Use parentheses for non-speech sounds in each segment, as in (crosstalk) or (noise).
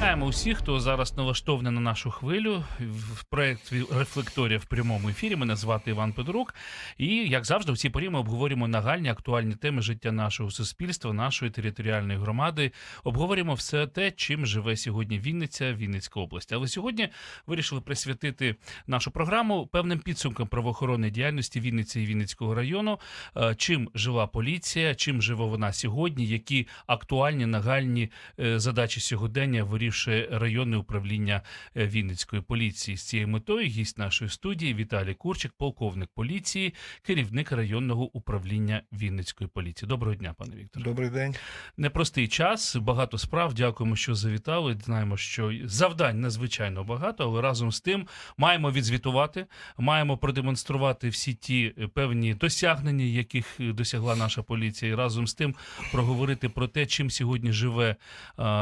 Вітаємо усіх, хто зараз налаштований на нашу хвилю в проект Рефлекторія в прямому ефірі. Мене звати Іван Педорук. І як завжди, в цій порі ми обговорюємо нагальні актуальні теми життя нашого суспільства, нашої територіальної громади. Обговорюємо все те, чим живе сьогодні Вінниця, Вінницька область. Але сьогодні вирішили присвятити нашу програму певним підсумкам правоохоронної діяльності Вінниці і Вінницького району. Е, Чим жила поліція, чим живе вона сьогодні, які актуальні нагальні е, задачі сьогодення вирішує районне управління е, Вінницької поліції. З цією метою гість нашої студії Віталій Курчик, полковник поліції, керівник районного управління Вінницької поліції. Доброго дня, пане Вікторе. Добрий день. Непростий час, багато справ. Дякуємо, що завітали. Знаємо, що завдань надзвичайно багато, але разом з тим маємо відзвітувати, маємо продемонструвати всі ті е, певні досягнення, яких е, досягла наша поліція, і разом з тим проговорити про те, чим сьогодні живе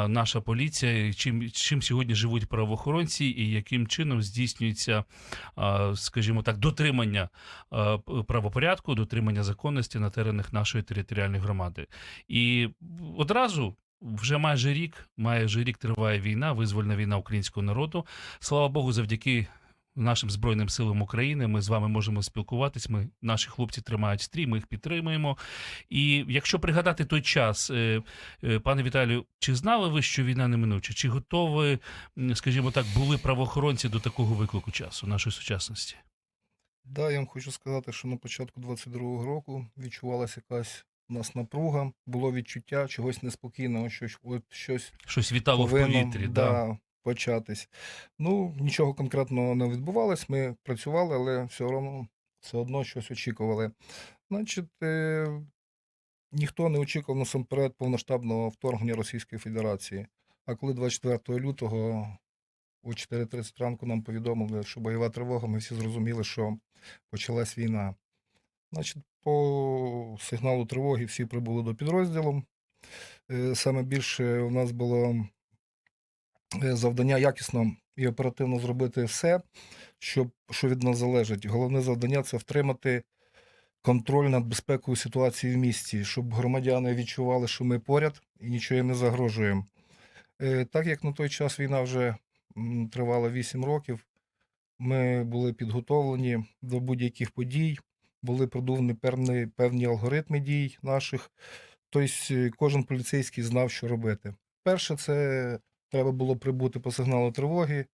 наша поліція, чим, чим сьогодні живуть правоохоронці, і яким чином здійснюється, скажімо так, дотримання правопорядку, дотримання законності на теренах нашої територіальної громади. І одразу. Вже майже рік, майже рік триває війна, визвольна війна українського народу. Слава Богу, завдяки нашим збройним силам України. Ми з вами можемо спілкуватись. Ми наші хлопці тримають стрій, ми їх підтримуємо. І якщо пригадати той час, е, е, пане Віталію, чи знали ви, що війна неминуча? Чи готові, скажімо так, були правоохоронці до такого виклику часу нашої сучасності? Да, я вам хочу сказати, що на початку 22-го року відчувалася якась у нас напруга, було відчуття чогось неспокійного, що от щось Щось вітало в повітрі, да. да, початись. Ну, нічого конкретного не відбувалось. Ми працювали, але все одно, все одно щось очікували. Значить, е, ніхто не очікував насамперед повноштабного вторгнення Російської Федерації. А коли 24 лютого о 4.30 ранку нам повідомили, що бойова тривога, ми всі зрозуміли, що почалась війна. Значить, по сигналу тривоги всі прибули до підрозділу. Е, Саме більше у нас було завдання якісно і оперативно зробити все, щоб, що від нас залежить. Головне завдання це втримати контроль над безпекою ситуації в місті, щоб громадяни відчували, що ми поряд і нічого їм не загрожуємо. Е, Так як на той час війна вже тривала 8 років, ми були підготовлені до будь-яких подій, були продумані певні, певні алгоритми дій наших. Тобто е, кожен поліцейський знав, що робити. Перше, це треба було прибути по сигналу тривоги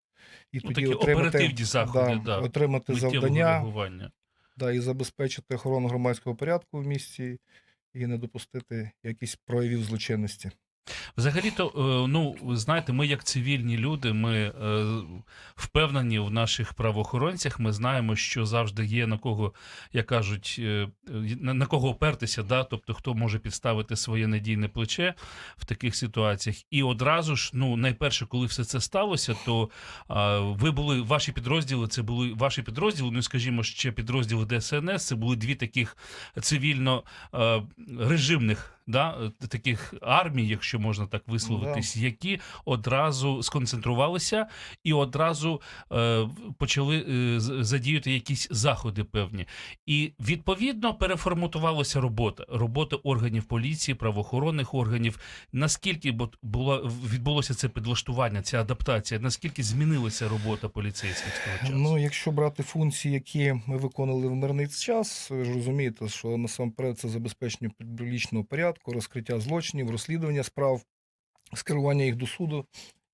і Ну, тоді отримати, заходи, да, отримати Миттєвого завдання да, і забезпечити охорону громадського порядку в місті і не допустити якісь проявів злочинності. Взагалі-то, е, ну знаєте, ми як цивільні люди, ми е, впевнені в наших правоохоронцях. Ми знаємо, що завжди є на кого, як кажуть, е, на, кого опертися, да? тобто хто може підставити своє надійне плече в таких ситуаціях. І одразу ж, ну найперше, коли все це сталося, то ви були ваші підрозділи. Це були ваші підрозділи. Ну скажімо, ще підрозділи ДСНС. Це були дві таких цивільно режимних. Да, е, таких армій, якщо можна так висловитись, які одразу сконцентрувалися і одразу е, почали е, задіяти якісь заходи певні. І відповідно переформатувалася робота, робота органів поліції, правоохоронних органів. Наскільки бо- було відбулося це підлаштування, ця адаптація? Наскільки змінилася робота поліцейських з того часу? Ну, якщо брати функції, які ми виконували в мирний час, ви ж розумієте, що насамперед це забезпечення публічного порядку, розкриття злочинів, розслідування справ, скерування їх до суду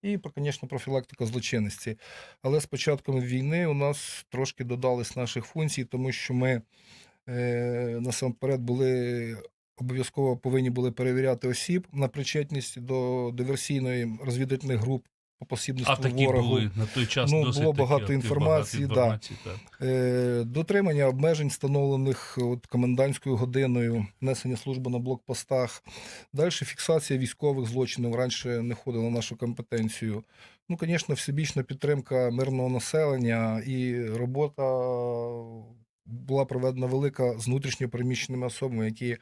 і, звісно, профілактика злочинності. Але з початком війни у нас трошки додались наших функцій, тому що ми е, насамперед були. Обов'язково повинні були перевіряти осіб на причетність до диверсійної розвідувальних груп по а посібництву такі ворогу. були на той час Ну, досить було багато актив- інформації, да. так. Е, Дотримання обмежень, встановлених от, комендантською годиною, несення служби на блокпостах. Далі фіксація військових злочинів раніше не входила в нашу компетенцію. Ну, звісно, всебічна підтримка мирного населення і робота була проведена велика з внутрішньо переміщеними особами, які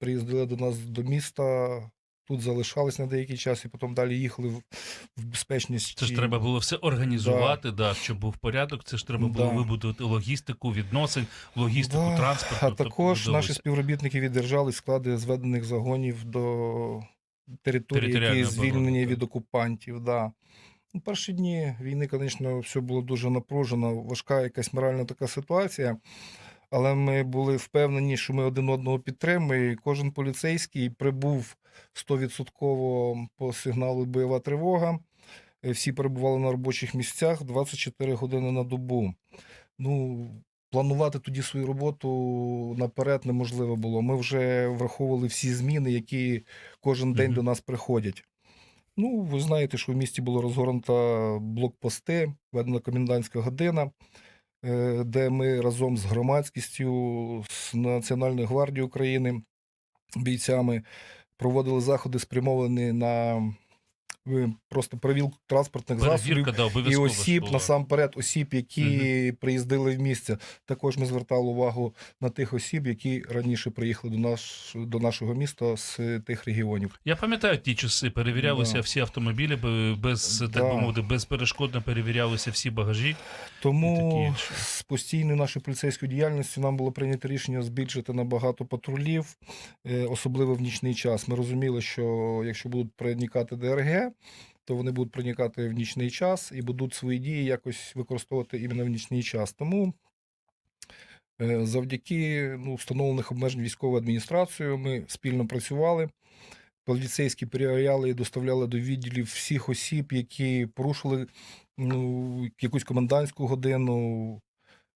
приїздили до нас до міста. Тут залишались на деякий час і потім далі їхали в, в безпечність. Це ж треба було все організувати, да. щоб був порядок. Це ж треба було Да. вибудувати логістику відносин, логістику Да, транспорту. А тобто також наші співробітники віддержали склади зведених загонів до території, які звільнені від окупантів. Да. Ну, перші дні війни, звісно, все було дуже напружено, важка якась моральна така ситуація. Але ми були впевнені, що ми один одного підтримуємо. І кожен поліцейський прибув 100% по сигналу бойова тривога. Е, Всі перебували на робочих місцях 24 години на добу. Ну, планувати тоді свою роботу наперед неможливо було. Ми вже враховували всі зміни, які кожен день Мгм. до нас приходять. Ну, ви знаєте, що в місті було розгорнуто блокпости, введена комендантська година, де ми разом з громадськістю, з Національною гвардією України, бійцями проводили заходи, спрямовані на е, просто перевілку транспортних засобів да, і осіб була. насамперед, осіб, які приїздили в місце. Також ми звертали увагу на тих осіб, які раніше приїхали до наш до нашого міста з тих регіонів. Я пам'ятаю ті часи, перевірялися Да. всі автомобілі, без, так Да. би мовити, безперешкодно перевірялися всі багажі. Тому з постійною нашою поліцейською діяльністю нам було прийнято рішення збільшити набагато патрулів, е, особливо в нічний час. Ми розуміли, що якщо будуть проникати ДРГ, то вони будуть проникати в нічний час і будуть свої дії якось використовувати іменно в нічний час. Тому е, завдяки ну, встановлених обмежень військовою адміністрацією ми спільно працювали. Поліцейські перевіряли і доставляли до відділів всіх осіб, які порушили ну, якусь комендантську годину.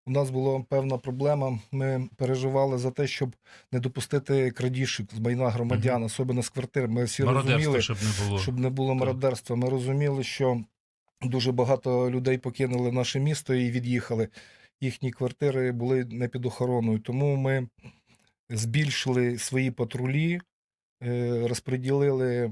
У нас була певна проблема. Ми переживали за те, щоб не допустити крадіжок з майна громадян, особливо з квартир. Ми всі розуміли, щоб не було. щоб не було мародерства. Ми розуміли, що дуже багато людей покинули наше місто і від'їхали. Їхні квартири були не під охороною. Тому ми збільшили свої патрулі, е, розподілили,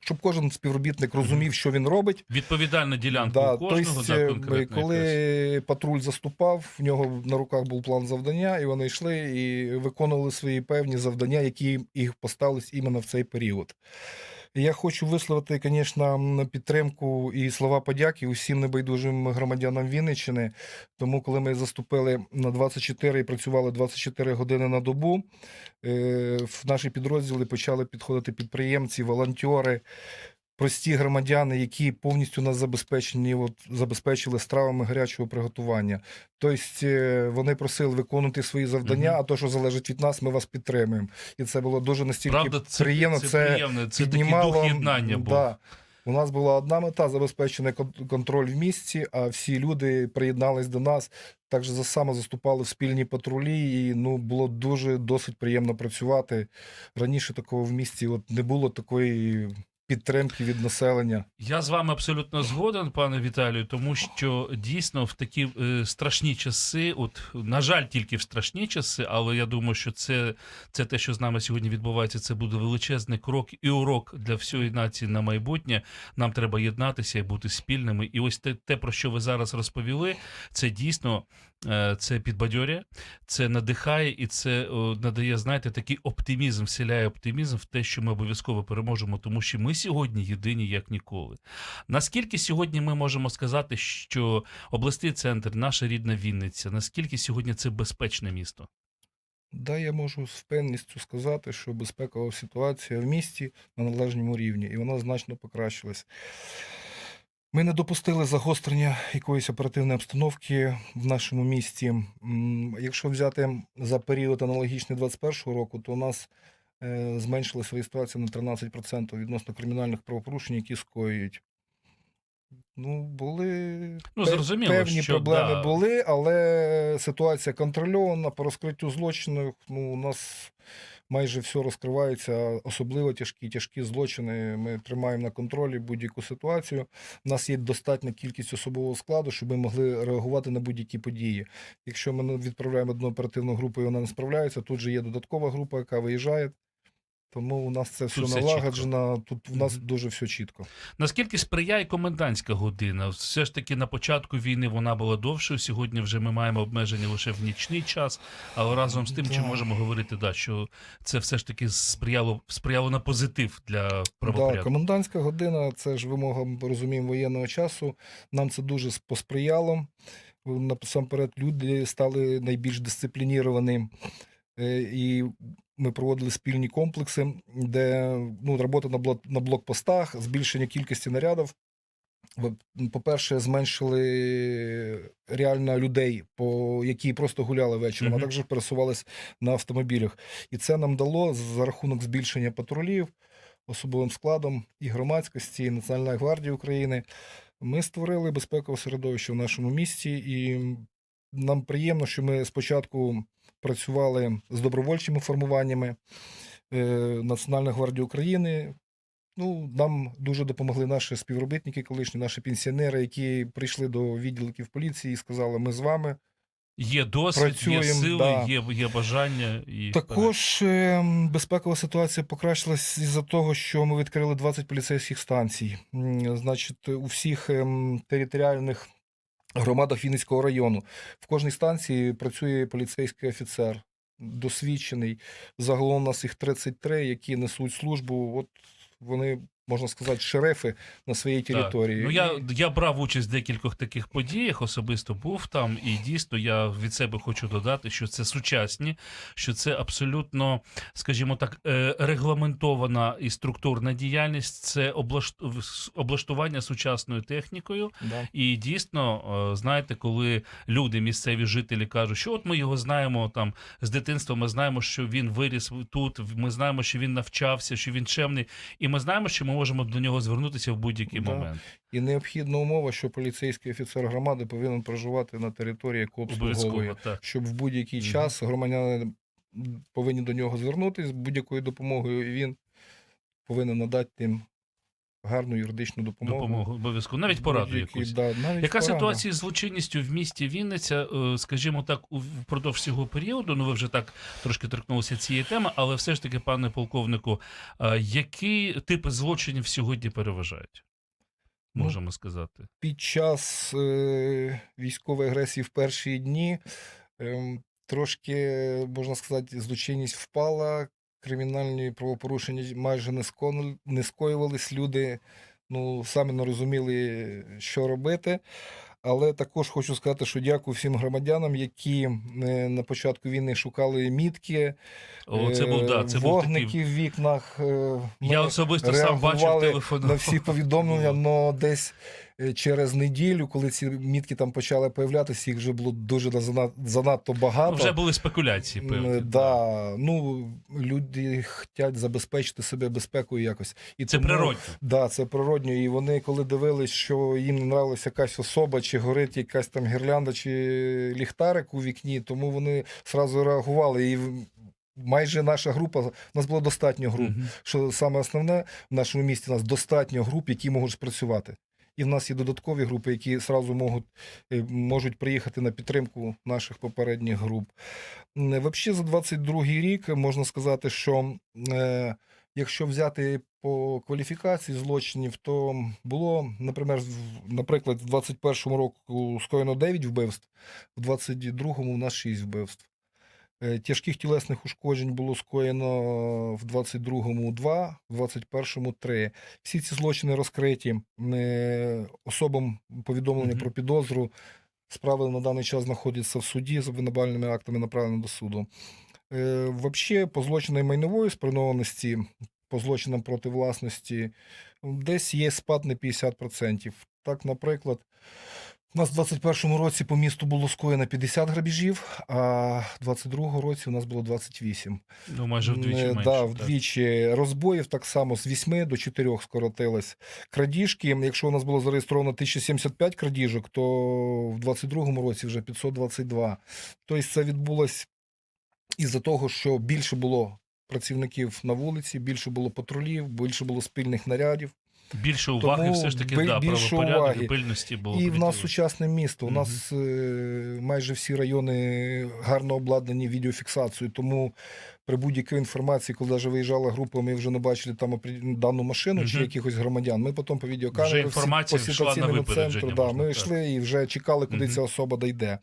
щоб кожен співробітник розумів, що він робить. Відповідальна ділянка Да, у кожного, тобто, да, е, конкретно коли якась. патруль заступав, в нього на руках був план завдання, і вони йшли і виконували свої певні завдання, які їх поставились іменно в цей період. Я хочу висловити, звісно, підтримку і слова подяки усім небайдужим громадянам Вінниччини. Тому, коли ми заступили на 24 і працювали 24 години на добу, е, в наші підрозділи почали підходити підприємці, волонтери, прості громадяни, які повністю нас забезпечені, от, забезпечили стравами гарячого приготування. Тобто е, вони просили виконувати свої завдання, Мгм. а то, що залежить від нас, ми вас підтримуємо. І це було дуже настільки Правда, це приємно. Це, Це, приємно. Це такий дух єднання був. Да. У нас була одна мета забезпечений контроль в місті, а всі люди приєднались до нас. Також за саме заступали в спільні патрулі, і ну було дуже досить приємно працювати. Раніше такого в місті от не було такої підтримки від населення. Я з вами абсолютно згоден, пане Віталію, тому що дійсно в такі е, страшні часи, от на жаль, тільки в страшні часи, але я думаю, що це, це те, що з нами сьогодні відбувається, це буде величезний крок і урок для всієї нації на майбутнє. Нам треба єднатися і бути спільними. І ось те, те про що ви зараз розповіли, це дійсно це підбадьорює, це надихає і це надає, знаєте, такий оптимізм, вселяє оптимізм в те, що ми обов'язково переможемо, тому що ми сьогодні єдині як ніколи. Наскільки сьогодні ми можемо сказати, що обласний центр, наша рідна Вінниця, наскільки сьогодні це безпечне місто? Да, я можу з впевненістю сказати, що безпекова ситуація в місті на належному рівні, і вона значно покращилась. Ми не допустили загострення якоїсь оперативної обстановки в нашому місті. Якщо взяти за період аналогічний 2021 року, то у нас е, зменшилася реєстрація на 13% відносно кримінальних правопорушень, які скоюють. Ну, були Ну, зрозуміло, певні що, проблеми да. були, але ситуація контрольована по розкриттю злочинів. Ну, у нас майже все розкривається, особливо тяжкі, тяжкі злочини. Ми тримаємо на контролі будь-яку ситуацію. У нас є достатня кількість особового складу, щоб ми могли реагувати на будь-які події. Якщо ми відправляємо одну оперативну групу і вона не справляється, тут же є додаткова група, яка виїжджає. Тому у нас це все все налагоджено. Тут у нас Мгм. дуже все чітко. Наскільки сприяє комендантська година? Все ж таки на початку війни вона була довшою. Сьогодні вже ми маємо обмеження лише в нічний час. Але разом з тим, чи можемо говорити, да, що це все ж таки сприяло сприяло на позитив для Да, правопорядку? комендантська година це ж вимога, розуміємо, воєнного часу. Нам це дуже посприяло. Насамперед, люди стали найбільш дисциплініровані. Е, І ми проводили спільні комплекси, де ну, робота на, блок, на блокпостах, збільшення кількості нарядів. По-перше, зменшили реально людей, по, які просто гуляли вечором, Мгм. а також пересувались на автомобілях. І це нам дало за рахунок збільшення патрулів особовим складом і громадськості, і Національної гвардії України. Ми створили безпекове середовище в нашому місті, і нам приємно, що ми спочатку працювали з добровольчими формуваннями е, Національної гвардії України. Ну, нам дуже допомогли наші співробітники, колишні наші пенсіонери, які прийшли до відділків поліції і сказали: ми з вами. Є досвід, є сили, да. є, є бажання і Також е, безпекова ситуація покращилась із-за того, що ми відкрили 20 поліцейських станцій. Значить, у всіх ем, територіальних громадах Вінницького району в кожній станції працює поліцейський офіцер, досвідчений. Загалом у нас їх 33, які несуть службу. От вони, можна сказати, шерифи на своїй території. Ну, я, я брав участь в декількох таких подіях, особисто був там, і дійсно я від себе хочу додати, що це сучасні, що це абсолютно, скажімо так, е, регламентована і структурна діяльність, це облашт- облаштування сучасною технікою. да. І дійсно, е, знаєте, коли люди, місцеві жителі кажуть, що от ми його знаємо там з дитинства, ми знаємо, що він виріс тут, ми знаємо, що він навчався, що він чемний, і ми знаємо, що ми можемо до нього звернутися в будь-який Да. момент. І необхідна умова, що поліцейський офіцер громади повинен проживати на території, яку обслуговує. Щоб в будь-який угу. час громадяни повинні до нього звернутися з будь-якою допомогою, і він повинен надати їм гарну юридичну допомогу. Допомогу обов'язково, навіть пораду якусь. Да, навіть Яка пораду. ситуація з злочинністю в місті Вінниця, е, скажімо так, впродовж цього періоду? Ну, ви вже так трошки торкнулися цієї теми, але все ж таки, пане полковнику, е, які типи злочинів сьогодні переважають? Ну, Можемо сказати. Під час е, військової агресії в перші дні ем, трошки, можна сказати, злочинність впала, кримінальні правопорушення майже не, скону- не скоювались. Люди ну, самі не розуміли, що робити. Але також хочу сказати, що дякую всім громадянам, які е, на початку війни шукали мітки, О, це був, да, це е, був вогники такий. в вікнах. е, Я особисто сам бачив телефон. на всі повідомлення, (laughs) але десь е, через неділю, коли ці мітки там почали появлятися, їх вже було дуже зана- занадто багато. Вже були спекуляції, певні. да. Ну, люди хочуть забезпечити себе безпекою якось. І Це тому- природно. Да, це природньо. І вони, коли дивились, що їм не нравилася якась особа, чи горить якась там гірлянда, чи ліхтарик у вікні, тому вони зразу реагували. І майже наша група, у нас було достатньо груп. Мгм. Що саме основне, в нашому місті у нас достатньо груп, які можуть спрацювати. І в нас є додаткові групи, які зразу можуть, е, можуть приїхати на підтримку наших попередніх груп. Взагалі, за 22 рік можна сказати, що е, якщо взяти по кваліфікації злочинів, то було, наприклад, в 21-му року скоєно 9 вбивств, в 22-му у нас 6 вбивств. Е, Тяжких тілесних ушкоджень було скоєно в 22-му 2, в 21-му 3. Всі ці злочини розкриті. Е, Особам повідомлення Мгм. про підозру. Справи на даний час знаходяться в суді з обвинувальними актами направлено до суду. Е, Взагалі, по злочинам майнової спрямованості, по злочинам проти власності, десь є спад на 50%. Так, наприклад, у нас в 21-му році по місту було скоєно 50 грабіжів, а в 22-му році у нас було 28. Ну, майже вдвічі менше. Да, так. вдвічі. Розбоїв так само з 8 до 4 скоротилось. Крадіжки, якщо у нас було зареєстровано 1075 крадіжок, то в 22-му році вже 522. Тобто це відбулось із-за того, що більше було працівників на вулиці, більше було патрулів, більше було спільних нарядів. Більше уваги Тому все ж таки да, більше уваги. і пильності було. І в нас сучасне місто. У нас е, майже всі райони гарно обладнані відеофіксацією. Тому при будь-якій інформації, коли навіть виїжджала група, ми вже не бачили там дану машину чи якихось громадян. Ми потім по відеокамері по ситуаційному центру, да, ми йшли і вже чекали, куди Мгм. ця особа дійде.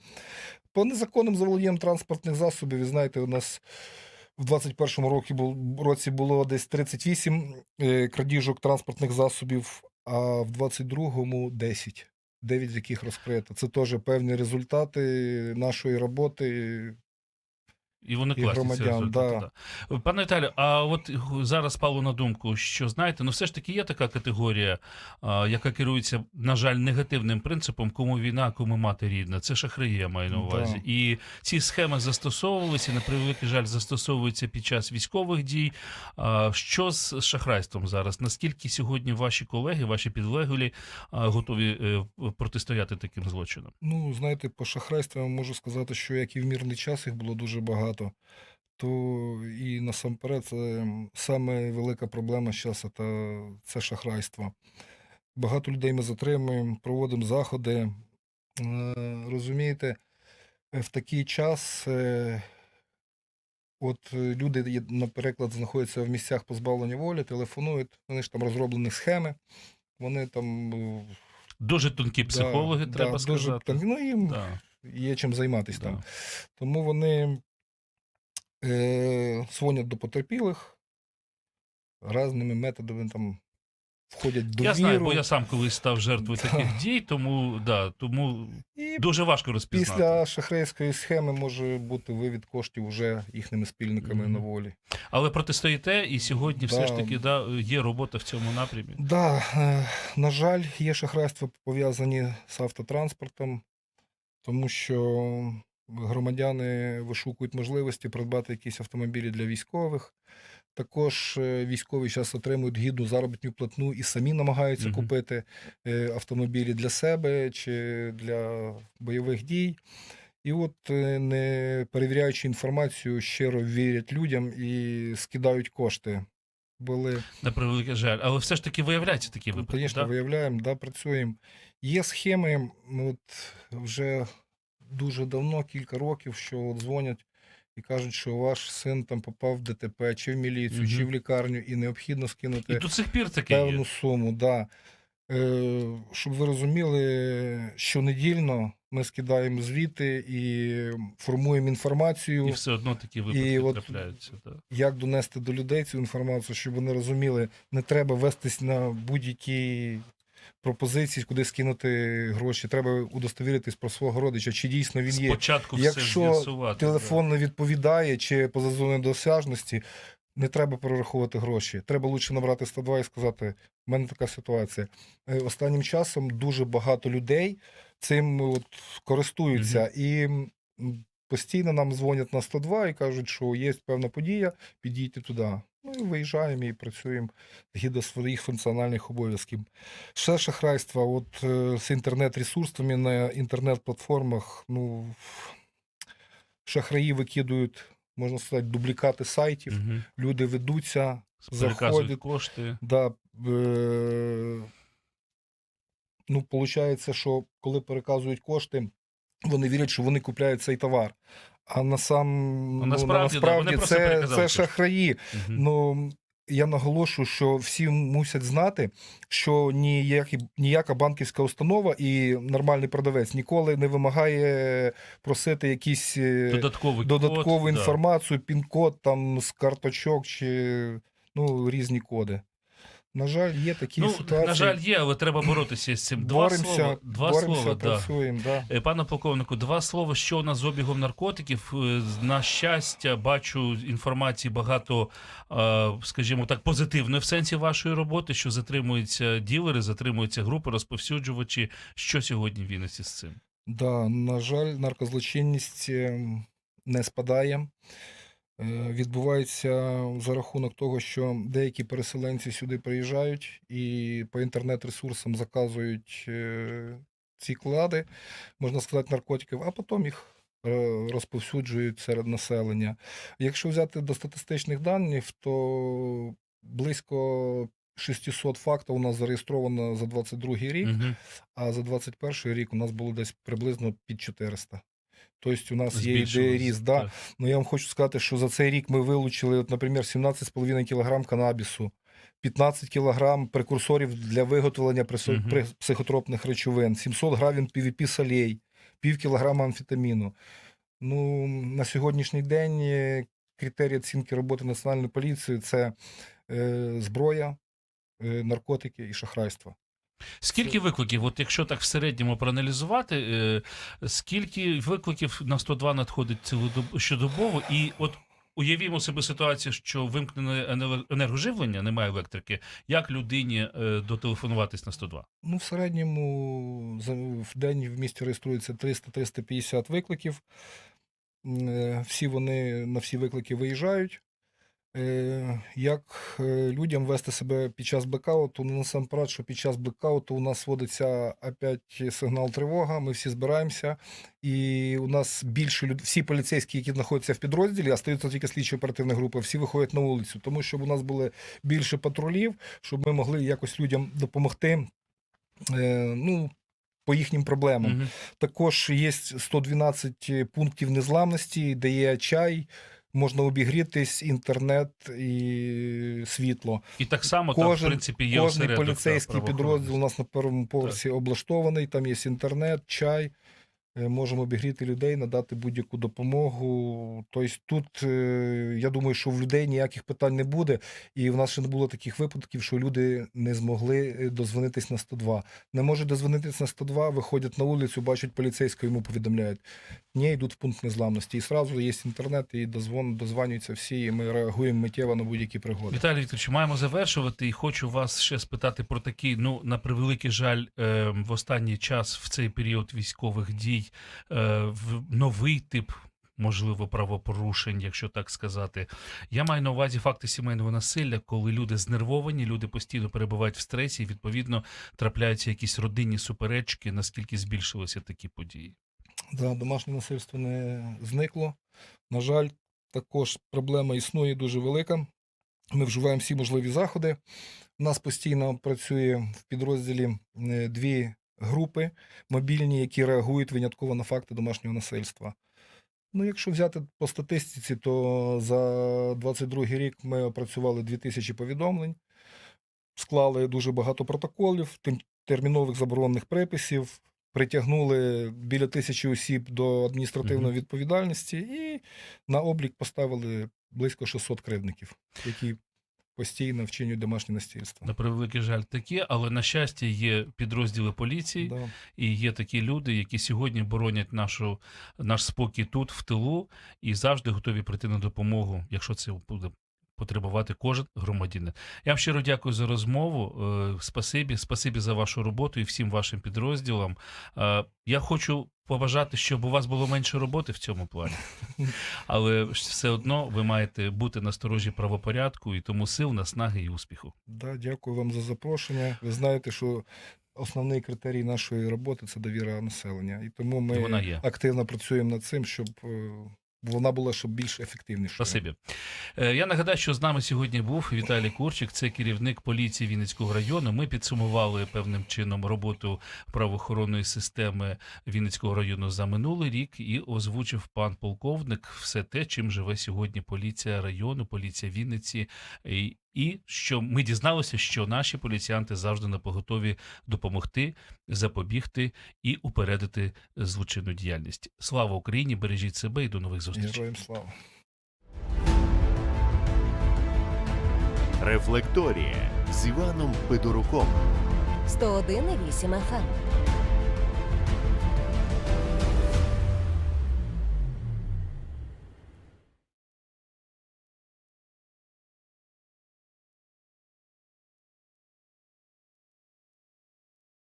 По незаконним заволодінням транспортних засобів, ви знаєте, у нас. В 21-му році, році було десь 38 е, крадіжок транспортних засобів, а в 22-му 10. 9 з яких розкрито. Це теж певні результати нашої роботи. І вони І класні ці. Да. Пане Віталію, а от зараз спало на думку, що знаєте, ну все ж таки є така категорія, а, яка керується, на жаль, негативним принципом, кому війна, кому мати рідна. Це шахраї, я маю на Да. увазі. І ці схеми застосовувалися, на превеликий жаль, застосовуються під час військових дій. А, Що з шахрайством зараз? Наскільки сьогодні ваші колеги, ваші підлеглі а, готові е, протистояти таким злочинам? Ну, знаєте, по шахрайствам я можу сказати, що як і в мирний час їх було дуже багато, то і насамперед це саме велика проблема зараз це, шахрайство. Багато людей ми затримуємо, проводимо заходи. Е, Розумієте, е, в такий час е, от люди, наприклад, знаходяться в місцях позбавлення волі, телефонують, вони ж там розроблені схеми, вони там Дуже тонкі психологи, да, треба дуже сказати. там, ну, їм Да, є чим займатися да. там. Тому вони е, дзвонять до потерпілих різними методами там входять довіру. Я знаю, бо я сам колись став жертвою (laughs) Да. таких дій, тому да, тому І дуже важко розпізнати. після шахрейської схеми може бути вивід коштів вже їхніми спільниками Мгм. на волі. Але протистоїте, і сьогодні все ж таки да, є робота в цьому напрямі. Да, е, на жаль, є шахрайства пов'язані з автотранспортом, тому що громадяни вишукують можливості придбати якісь автомобілі для військових. Також е, військові зараз отримують гідну заробітну платну і самі намагаються Мгм. купити е, автомобілі для себе чи для бойових дій. І от, е, не перевіряючи інформацію, щиро вірять людям і скидають кошти. Були На превеликий жаль. Але все ж таки виявляються такі Ну, випадки. Звісно, да? виявляємо, да, працюємо. Є схеми, от вже дуже давно, кілька років, що дзвонять і кажуть, що ваш син там попав в ДТП, чи в міліцію, чи в лікарню, і необхідно скинути І до сих пір таке певну є. суму. Да. Е, щоб ви розуміли, щонедільно ми скидаємо звіти і формуємо інформацію І все одно такі випадки от- трапляються. Да. як донести до людей цю інформацію, щоб вони розуміли, не треба вестись на будь-які пропозиції, куди скинути гроші. Треба удостовіритись про свого родича, чи дійсно він є. Спочатку Якщо з'ясувати. Телефон не відповідає, чи поза зоною досяжності, не треба перераховувати гроші. Треба лучше набрати 102 і сказати: в мене така ситуація. Е, Останнім часом дуже багато людей цим от користуються і постійно нам дзвонять на 102 і кажуть, що є певна подія, підійте туди. Ну і виїжджаємо і працюємо згідно своїх функціональних обов'язків. Ще шахрайство, от е, з інтернет-ресурсами на інтернет-платформах, ну шахраї викидують, можна сказати, дублікати сайтів, Угу. люди ведуться, заходять. кошти. Да, е, ну, виходить, що коли переказують кошти, вони вірять, що вони купляють цей товар. А на сам, ну, насправді, да, насправді просто це, це шахраї. Угу. Ну, я наголошую, що всі мусять знати, що ніякі, ніяка банківська установа і нормальний продавець ніколи не вимагає просити якісь е, Додатковий додаткову код, да. інформацію, пін-код там з карточок чи ну, різні коди. На жаль, є такі Ну, ситуації. на жаль, є, але треба боротися з цим. Два боремося, слова. Два боремося, слова, да. працюємо. Да. Е, Пане полковнику, два слова, що у нас з обігом наркотиків. Е, На щастя, бачу інформації багато, е, скажімо так, позитивної в сенсі вашої роботи, що затримуються ділери, затримуються групи, розповсюджувачі. Що сьогодні в Вінниці з цим? Да, на жаль, наркозлочинність ем, не спадає. Е, Відбувається за рахунок того, що деякі переселенці сюди приїжджають і по інтернет-ресурсам заказують е, ці клади, можна сказати, наркотиків, а потім їх е, розповсюджують серед населення. Якщо взяти до статистичних даних, то близько 600 фактів у нас зареєстровано за 22 рік, Мгм. а за 21 рік у нас було десь приблизно під 400. Тобто у нас є ріст. Да. так. Ну я вам хочу сказати, що за цей рік ми вилучили, от, наприклад, 17,5 кг канабісу, 15 кг прекурсорів для виготовлення психотропних речовин, 700 грамів PVP солей, пів кілограма амфетаміну. Ну, на сьогоднішній день е, критерії оцінки роботи національної поліції це е, зброя, е, наркотики і шахрайство. Скільки викликів, от якщо так в середньому проаналізувати, е, скільки викликів на 102 надходить цілодоб... щодобово, і от уявімо собі ситуацію, що вимкнене енергоживлення, немає електрики, як людині е, дотелефонуватись на 102? Ну, в середньому в день в місті реєструється 300-350 викликів. Е, Всі вони на всі виклики виїжджають. Е, Як е, людям вести себе під час блекауту? Ну, насамперед, що під час блекауту у нас вводиться опять сигнал тривога, ми всі збираємося, і у нас більше людей, всі поліцейські, які знаходяться в підрозділі, а стаються тільки слідчі оперативні групи, всі виходять на вулицю, тому щоб у нас було більше патрулів, щоб ми могли якось людям допомогти. Е, ну, по їхнім проблемам. Мгм. Також є 112 пунктів незламності, де є чай, можна обігрітись, інтернет і світло. І так само там, в принципі, є Кожний поліцейський підрозділ у нас на першому поверсі облаштований, там є інтернет, чай. Е, Можемо обігріти людей, надати будь-яку допомогу. Тобто тут, е, я думаю, що в людей ніяких питань не буде. І в нас ще не було таких випадків, що люди не змогли е, дозвонитись на 102. Не можуть дозвонитись на 102, виходять на вулицю, бачать поліцейського, йому повідомляють. Ні, йдуть в пункт незламності. І одразу є інтернет, і дозвон, дозвонюються всі, і ми реагуємо миттєво на будь-які пригоди. Віталій Вікторович, маємо завершувати, і хочу вас ще спитати про такий, ну на превеликий жаль, е, в останній час в цей період військових дій е, в новий тип. Можливо, правопорушень, якщо так сказати. Я маю на увазі факти сімейного насилля, коли люди знервовані, люди постійно перебувають в стресі, і відповідно трапляються якісь родинні суперечки. Наскільки збільшилися такі події? Да, домашнє насильство не зникло. На жаль, також проблема існує дуже велика. Ми вживаємо всі можливі заходи. У нас постійно працює в підрозділі е, дві групи мобільні, які реагують винятково на факти домашнього насильства. Ну, якщо взяти по статистиці, то за 22 рік ми опрацювали 2000 повідомлень, склали дуже багато протоколів, термінових заборонених приписів, притягнули біля тисячі осіб до адміністративної відповідальності і на облік поставили близько 600 кривдників, які постійно вчинюють домашнє насильство. На превеликий жаль, такі, але на щастя є підрозділи поліції, Да. І є такі люди, які сьогодні боронять нашу, наш спокій тут, в тилу, і завжди готові прийти на допомогу, якщо це буде потребувати кожен громадянин. Я вам щиро дякую за розмову. Е, Спасибі, спасибі за вашу роботу і всім вашим підрозділам. Е, Я хочу побажати, щоб у вас було менше роботи в цьому плані. (laughs) Але все одно ви маєте бути на сторожі правопорядку і тому сил, наснаги і успіху. Да, дякую вам за запрошення. Ви знаєте, що основний критерій нашої роботи це довіра населення. І тому ми Вона є. активно працюємо над цим, щоб е, вона була щоб більш ефективнішою. Спасибі. Е, Я нагадаю, що з нами сьогодні був Віталій Курчик, це керівник поліції Вінницького району. Ми підсумували певним чином роботу правоохоронної системи Вінницького району за минулий рік і озвучив пан полковник все те, чим живе сьогодні поліція району, поліція Вінниці. І, що ми дізналися, що наші поліціянти завжди на поготові допомогти, запобігти і упередити злочинну діяльність. Слава Україні! Бережіть себе і до нових зустрічей. Героям слава. Рефлекторія з Іваном Федоруком. 101,8 FM.